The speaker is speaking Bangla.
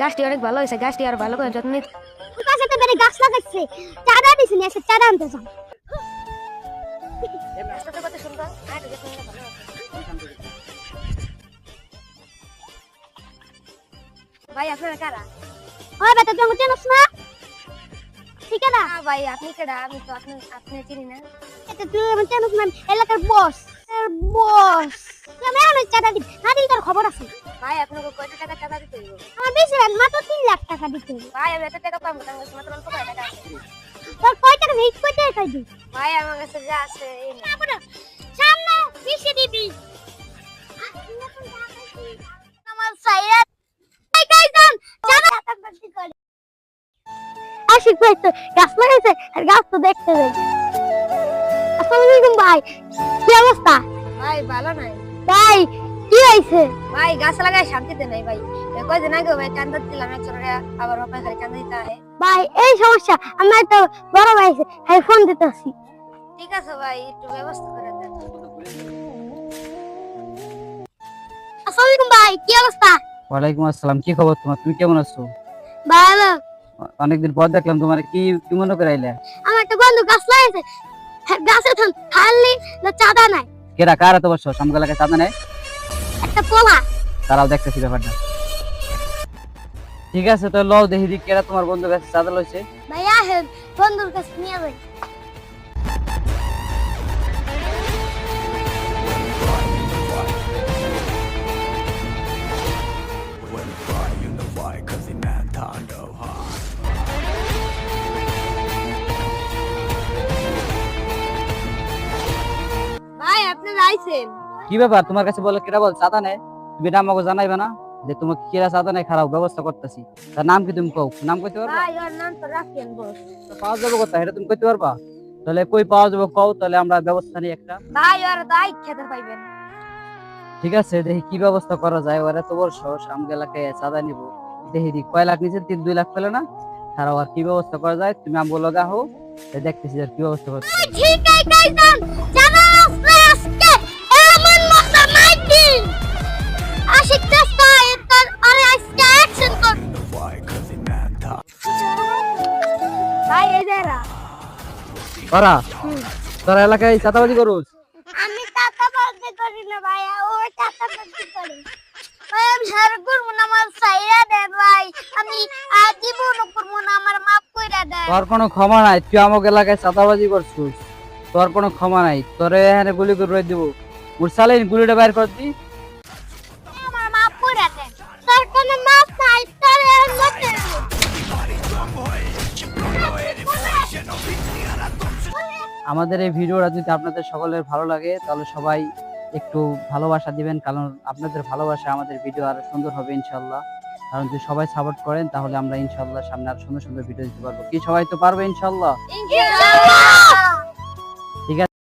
গাছটি অনেক ভালো হয়েছে গাছটি আর ভালো করে যত্ন বেড়ে গাছ চাঁদা দিছি না এসে চাঁদা আনতে। ভাই আপনারা কারা? বেটা তুই আমাকে না? ঠিক আছে না না ভাই আপনি কেডা? আমি তো আপনি আপনি চিনি না। এটা তুই চেনস না এলাকার বস বস। আমি অনেক চাঁদা দিবি না দিলে তোর খবর আছে? ভাই আপনাকে কয়টা টাকা চাঁদা দিতে হইব? আমার বেশি না মাত্র তিন লাখ টাকা দিতে হবে ভাই আমি এত টাকা পাবো তার কাছে মাত্র অল্প টাকা আছে? তোর কয় টাকা নেই কয় টাকা দিবি ভাই আমার কাছে যা আছে এই না। তারপরে সামনে বেশি দিবি। আমার সাইরা এই গাইজান চাঁদা করে আশিক ভাই তো গাছ লাগাইছে আর গাছ তো দেখতে যাই আসসালামু আলাইকুম ভাই। কি অবস্থা? ভাই ভালো নাই। ভাই কি হয়েছে? ভাই গাছ লাগায় শান্তিতে নাই ভাই। কয়দিন আগে ভাই চান্দা দিলাম টাকা আবার খালি চান্দা দিতে ভাই এই সমস্যা আমার একটা বড় ভাই হ্যাঁ ফোন দিতেছি। ঠিক আছে ভাই একটু ব্যবস্থা করে দেন। আসসালামু আলাইকুম ভাই কি অবস্থা? ওয়ালাইকুম আসসালাম কি খবর তোমার? তুমি কেমন আছো? ভালো। অনেকদিন পর দেখলাম তোমার কি কি মনে করে আমার একটা বন্ধু গাছ লাগাইছে। গাছে থান খালি না চাঁদা নাই। কেরা কার এত বছর সামগালাকে চাঁদা নাই? একটা পোলা। তারাও দেখতেছি ব্যাপারটা। ঠিক আছে তো লও দেখি কেরা তোমার বন্ধু কাছে চাঁদা লইছে। ভাইয়া বন্ধুর কাছে নিয়ে যাই। আইছেন। কি ব্যাপার? তোমার কাছে বলে বল চাঁদা নেয়? তুমি এটা আমাকে জানাইবে না যে তোমাকে কেরা চাঁদা নেয়? খারাপ ব্যবস্থা করতেছি। তার নাম কি তুমি কও? নাম কইতে পারবা? ভাই ওর নাম তো রাখেন বস। পাওয়া যাবে কোথায়? এটা তুমি কইতে পারবা? তাহলে কই পাওয়া যাবে কও? তাহলে আমরা ব্যবস্থা নিই একটা। ভাই ওর দাই খেতে পাইবেন। ঠিক আছে দেখি কি ব্যবস্থা করা যায়। ওরা তো বড় আমগে এলাকায় চাঁদা নিব। দেখি কয় লাখ নিচে তিন দুই লাখ পেলে না? তারাও আর কি ব্যবস্থা করা যায়? তুমি আমগো লগা হো দেখতেছি আর কি ব্যবস্থা করতে। ঠিক আছে ওরা তোরা এলাকায় চাঁদাবাজি করুস। আমি বলতে করি না ভাই ও বলতে করে। ভাই আমি সারা করব না আমার সাইরা দে ভাই। আমি আজীবন করব না আমার মাফ কইরা দে তোর কোনো ক্ষমা নাই তুই আমাকে এলাকায় চাঁদাবাজি করছিস। তোর কোনো ক্ষমা নাই। তোরে এখানে গুলি করে দিব। উড়সালেন গুলিটা বাইর কর দি। আমার দে। তোর কোনো নাই তোর মতে আমাদের এই ভিডিওটা যদি আপনাদের সকলের ভালো লাগে তাহলে সবাই একটু ভালোবাসা দিবেন কারণ আপনাদের ভালোবাসা আমাদের ভিডিও আরও সুন্দর হবে ইনশাল্লাহ। কারণ যদি সবাই সাপোর্ট করেন তাহলে আমরা ইনশাল্লাহ সামনে আরও সুন্দর সুন্দর ভিডিও দিতে পারব। কি সবাই তো পারবে ইনশাল্লাহ? ইনশাআল্লাহ